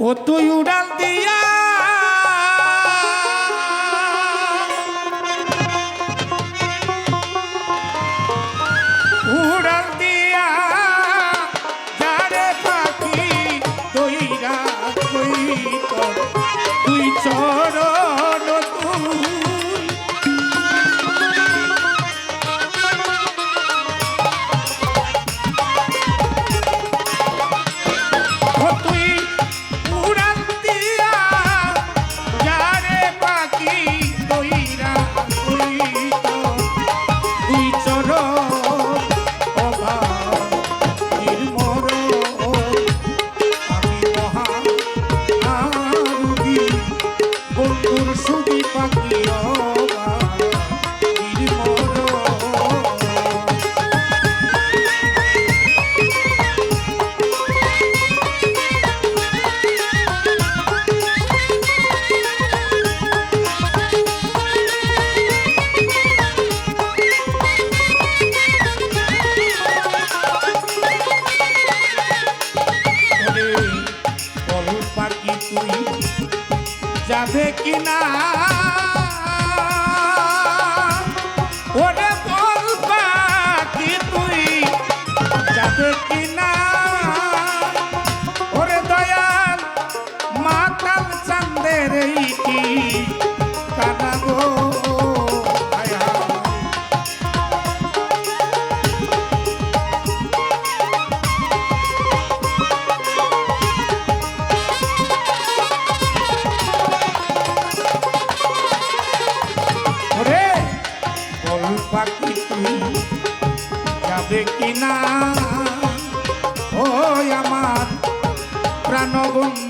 ও তুই উড়াল দিয়া যাবে কিনা? আসবে কিনা? ও আমার প্রাণবন্ধু।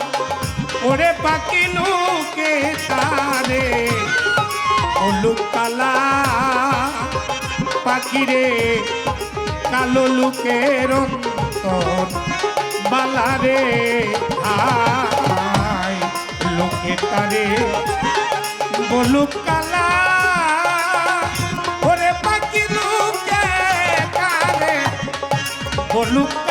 ওরে পাখি নুকে তারে হলুদ কালা পাখিরে, কালো লুকের বালারে আয় লোকে তারে বলুক কালা ওরে পাখি নুকে তারে বলুক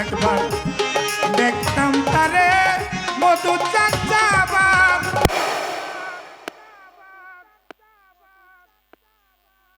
একবার। দেখতাম তারে মধু চাচা